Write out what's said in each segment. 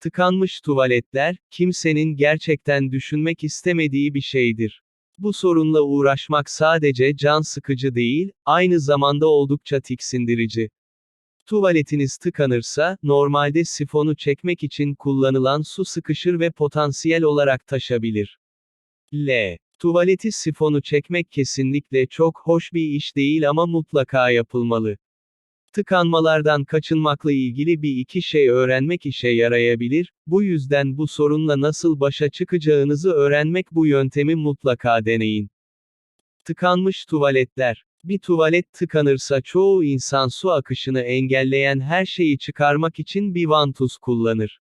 Tıkanmış tuvaletler, kimsenin gerçekten düşünmek istemediği bir şeydir. Bu sorunla uğraşmak sadece can sıkıcı değil, aynı zamanda oldukça tiksindirici. Tuvaletiniz tıkanırsa, normalde sifonu çekmek için kullanılan su sıkışır ve potansiyel olarak taşabilir. L. Tuvaleti sifonu çekmek kesinlikle çok hoş bir iş değil ama mutlaka yapılmalı. Tıkanmalardan kaçınmakla ilgili bir iki şey öğrenmek işe yarayabilir, bu yüzden bu sorunla nasıl başa çıkacağınızı öğrenmek bu yöntemi mutlaka deneyin. Tıkanmış tuvaletler. Bir tuvalet tıkanırsa çoğu insan su akışını engelleyen her şeyi çıkarmak için bir vantuz kullanır.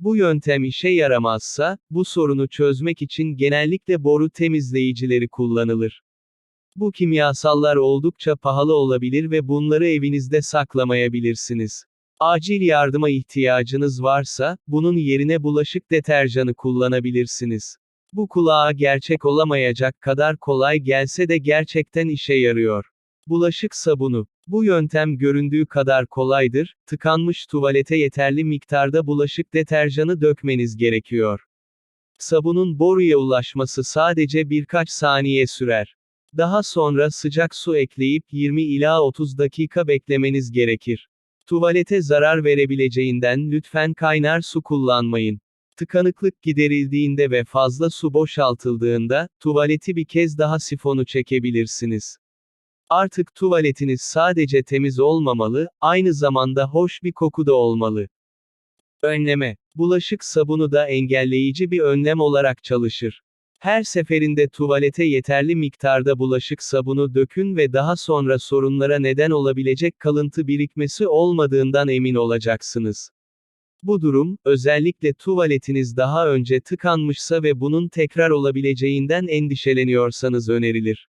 Bu yöntem işe yaramazsa, bu sorunu çözmek için genellikle boru temizleyicileri kullanılır. Bu kimyasallar oldukça pahalı olabilir ve bunları evinizde saklamayabilirsiniz. Acil yardıma ihtiyacınız varsa, bunun yerine bulaşık deterjanı kullanabilirsiniz. Bu kulağa gerçek olamayacak kadar kolay gelse de gerçekten işe yarıyor. Bulaşık sabunu. Bu yöntem göründüğü kadar kolaydır, tıkanmış tuvalete yeterli miktarda bulaşık deterjanı dökmeniz gerekiyor. Sabunun boruya ulaşması sadece birkaç saniye sürer. Daha sonra sıcak su ekleyip 20 ila 30 dakika beklemeniz gerekir. Tuvalete zarar verebileceğinden lütfen kaynar su kullanmayın. Tıkanıklık giderildiğinde ve fazla su boşaltıldığında, tuvaleti bir kez daha sifonu çekebilirsiniz. Artık tuvaletiniz sadece temiz olmamalı, aynı zamanda hoş bir koku da olmalı. Önleme. Bulaşık sabunu da engelleyici bir önlem olarak çalışır. Her seferinde tuvalete yeterli miktarda bulaşık sabunu dökün ve daha sonra sorunlara neden olabilecek kalıntı birikmesi olmadığından emin olacaksınız. Bu durum, özellikle tuvaletiniz daha önce tıkanmışsa ve bunun tekrar olabileceğinden endişeleniyorsanız önerilir.